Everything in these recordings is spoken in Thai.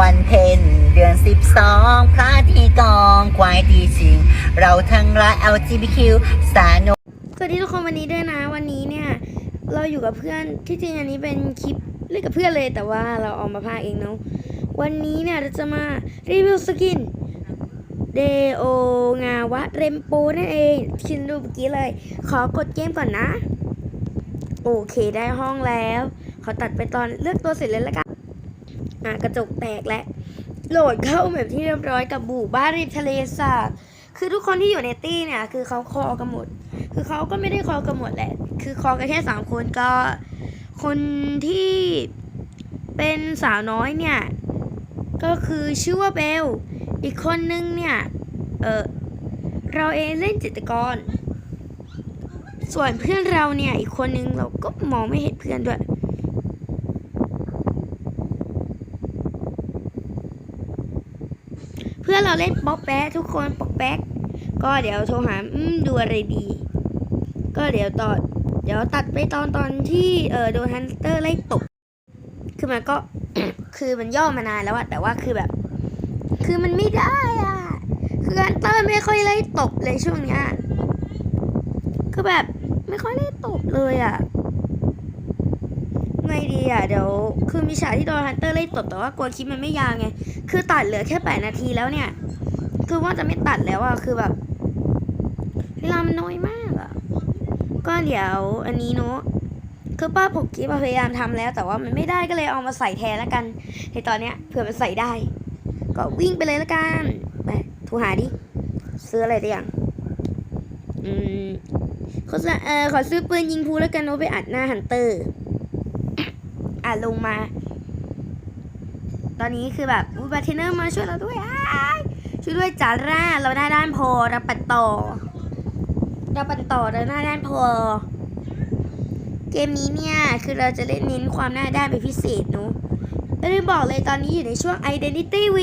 วันเพ็ญเดือนสิบสองพระที่กองควายที่ชิง เราทั้งหลาย LGBTQ สานุสวัสดีทุกคนวันนี้ด้วยนะ วันนี้เนี่ยเราอยู่กับเพื่อนที่จริงอันนี้เป็นคลิปเล่นกับเพื่อนเลยแต่ว่าเราเอามาพากย์เองเนาะวันนี้เนี่ยเราจะมารีวิวสกินเดโองาวะเรมโปนั่นเองคินดูเมื่อกี้เลย ขอกดเกมก่อนนะ โอเคได้ห้องแล้ว ขอตัดไปตอนเลือกตัวเสร็จเลยละกัน อะกระจกแตกแล้วโหลดเข้าแบบที่เรียบร้อยกับบู่บ้านริมทะเลสาบคือทุกคนที่อยู่ในตี้เนี่ย คือเขาคอกันหมด คือเขาก็ไม่ได้คอกันหมดแหละ คือคอกันแค่สามคนก็ คนที่เป็นสาวน้อยเนี่ย ก็คือชื่อว่าเบล อีกคนนึงเนี่ย เออเราเองเล่นจิตกร ส่วนเพื่อนเราเนี่ย อีกคนนึงเราก็มองไม่เห็นเพื่อนด้วย พื่อนเราเล่นป๊อกแป๊กทุกคนป๊อกแป๊กก็เดี๋ยวโทรหาอืมดูอะไรดี ก็เดี๋ยวตอนเดี๋ยวตัดไปตอนตอนที่เออโดนฮันเตอร์ไล่ตบคือมันก็คือมันย่อมานานแล้วอะแต่ว่าคือแบบ คือมันไม่ได้อะคือฮันเตอร์ไม่ค่อยไล่ตบเลยช่วงเนี้ยคือแบบไม่ค่อยไล่ตบเลยอะ งดีอะเดี๋ยวคือมีฉากที่โดนฮันเตอร์ไล่ตบแต่ว่ากลัวคลิปมันไม่ยาวไง คือตัดเหลือแค่แปดนาทีแล้วเนี่ย คือว่าจะไม่ตัดแล้วอะคือแบบเวลามันน้อยมากอะก็เดี๋ยวอันนี้เนาะคือป้าผมกิ๊บพยายามทำแล้ว แต่ว่ามันไม่ได้ก็เลยเอามาใส่แทนแล้วกันในตอนเนี้ยเผื่อมันใส่ได้ ก็วิ่งไปเลยและกันไปทรหาดิซื้ออะไรได้ยังอืมขาจะเออขอซื้อปืนยิงพูแล้วกันเนาะไปอัดหน้าฮันเตอร์ อะลงมา ตอนนี้คือแบบอูบาร์เทนเนอร์มาช่วยเราด้วยช่วยด้วยจาร่าเราหน้าด้านพอเราปัดต่อ เราปัดต่อเราหน้าด้านพอ เกมนี้เนี่ยคือเราจะเล่นเน้นความหน้าด้านเป็นพิเศษเนอะไม่ลืมบอกเลยตอนนี้อยู่ในช่วง Identity V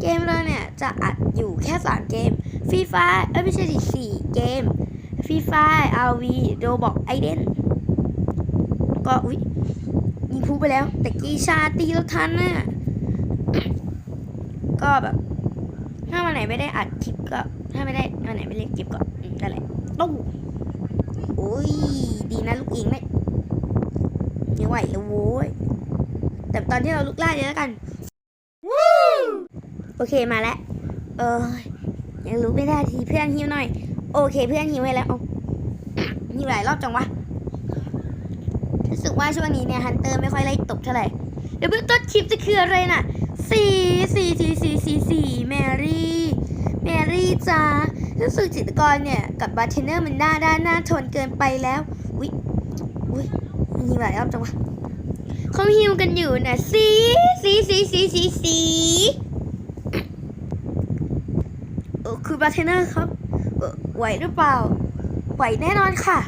เกมเราเนี่ยจะอัดอยู่แค่3เกม Free Fire เอ้ยไม่ใช่สิ4เกม Free Fire RV Roblox Ident ก็อุ๊ย งพูไปแล้ว แต่กีชาตีแล้วทันน่ะก็แบบ ถ้าวันไหนไม่ได้อัดคลิปก็ ถ้าไม่ได้วันไหนไม่เล่นคลิปก็อืมนั่นแหละตู้โอ้ยดีนะลูกอิงเนี่ยยังไหวแล้วโว้ยแต่ตอนที่เราลุกล่าเลยแล้วกันโอเคมาแล้วเออยังลุกไม่ได้ทีเพื่อนฮิวหน่อย โอเค เพื่อนฮิวให้แล้วเอาฮิวหลายรอบจังวะ รู้สึกว่าช่วงนี้เนี่ยฮันเตอร์ไม่ค่อยไล่ตบเท่าไหร่ เดี๋ยวเบื้องต้นคลิปจะคืออะไรน่ะสี่สี่สี่สี่สี่สี่แมรี่แมรี่จ้ารู้สึกจิตกรเนี่ยกับบาร์เทนเนอร์มันหน้าด้านหน้าทนเกินไปแล้ววิวิมีหลายรอบจังวะเขาฮิวกันอยู่นะสีสีสีสีสีสีเออคือบาร์เทนเนอร์ครับไหวหรือเปล่าไหวแน่นอนค่ะ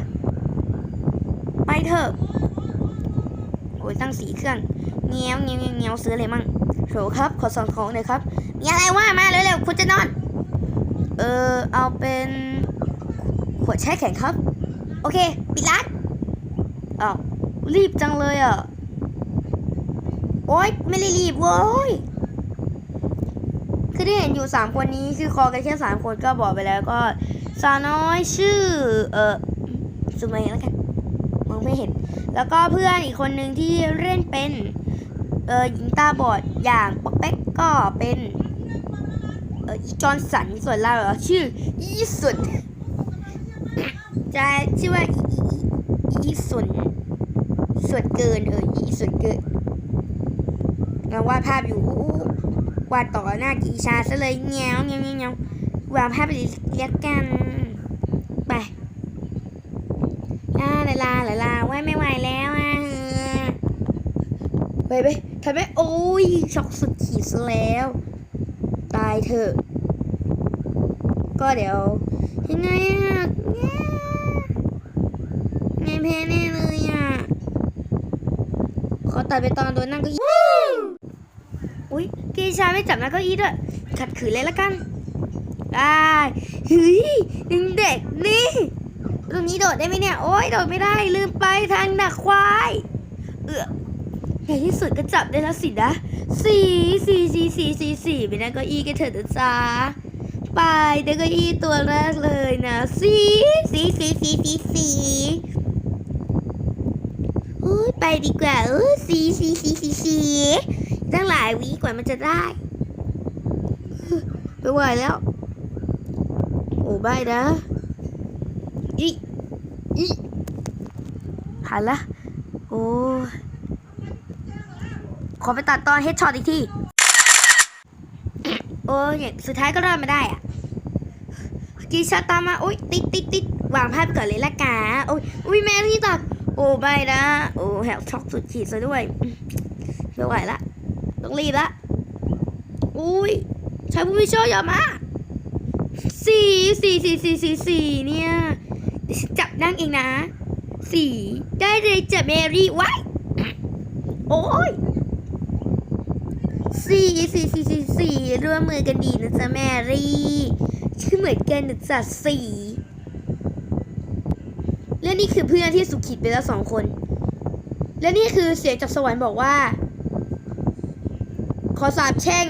ไปเถอะ โอ้ยตั้งสีเครื่องเงี้ยวเงี้ยวเงี้ยวซื้ออะไรมั่งโถครับ ขอส่งของหน่อยครับ มีอะไรว่ามาเร็วๆคุณจะนอน เออเอาเป็นขวดแช่แข็งครับ โอเค ปิดร้านอ้าวรีบจังเลยอะ โอ๊ยไม่ได้รีบโว้ยคือที่เห็นอยู่สามคนนี้คือคอกันแค่สามคนก็บอกไปแล้วก็สาวน้อยชื่อ เออสุมาเองแล้วกัน มองไม่เห็น แล้วก็เพื่อนอีกคนหนึ่งที่เล่นเป็นเออหญิงตาบอดอย่างป๊อกแป๊กก็เป็นเอออีจอนสันส่วนเราเรอชื่ออีสุดจะชื่อว่าอีอีอีอีสุนส่วนเกินเอออีส่วนเกินเราวาดภาพอยู่วาดต่อหน้ากีชาซะเลยเงี้ยวเงี้ยวเงี้ยวเงี้ยววางภาพไปเรียกกันไปลาลาลาลาลาว่า ไม่ไหวแล้วอะไปไปทำไมโอ้ยช็อกสุดขีดซะแล้ว ตายเถอะ ก็เดี๋ยวยังไงอะแง่ไงแพ้แน่เลยอะขอตัดไปตอนโดนนั่งเก็อี้อุ้ยกีชาไม่จับนั่งเก็อี้ด้วย ขัดขืนเลยละกันได้เฮ้ยยังเด็กนี่ ตรงนี้โดดได้ไหมเนี่ย โอ้ยโดดไม่ได้ ลืมไปทางดักควาย เออในที่สุดก็จับได้แล้วสินะสี่สี่สี่สี่สี่สี่ไปนั่งเก้าอี้กันเถอะนะจ๊ะไปนั่งเก้าอี้ตัวแรกเลยนะสี่สี่สี่สี่สี่สี่โอ้ยไปดีกว่าเออสี่สี่สี่สี่สี่ตั้งหลายวิกว่ามันจะได้ไม่ไหวแล้ว โอ้บายนะ อีอีหันละโอ้ขอไปตัดตอนเฮดช็อตอีกที โอ้ยสุดท้ายก็รอดมาได้อะกีชาตามมาโอ้ยติดติดติดวางภาพไปก่อนเลยละกาโอ้ยอุ้ยแม่ที่ตัดโอ้บายนะ โอ้แหกช็อกสุดขีดซะด้วยไม่ไหวละ ต้องรีบละ อุ้ยใชายผู้มีโชคอย่ามาสี่สี่สี่สี่สี่สี่เนี่ย จับนั่งเองนะ สี่ได้เลยจ้ะเมรี่ไว้โอ้ยสี่สี่สี่สี่สี่ร่วมมือกันดีนะจ๊ะแมรี่ชื่อเหมือนกันนะจ๊ะสี่และนี่คือเพื่อนที่สุขิดไปแล้วสองคน และนี่คือเสียงจากสวรรค์บอกว่า ขอสาบแช่ง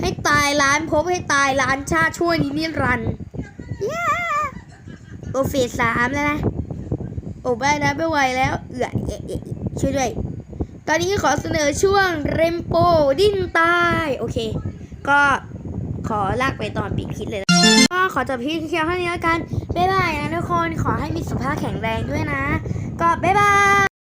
ให้ตายล้านภพให้ตายล้านชาติช่วยนินิรันดร์ย้า โอเฟสสามแล้วนะโอ้ไม่นะไม่ไหวแล้ว เอือเอะเอะช่วยด้วย ตอนนี้ขอเสนอช่วงเรมโปดิ้นตาย โอเค ก็ขอลากไปตอนปิดคลิปเลยนะก็ขอจบพี่เคียวเท่านี้แล้วกัน บ๊ายบายนะทุกคน ขอให้มีสุขภาพแข็งแรงด้วยนะ ก็บ๊ายบาย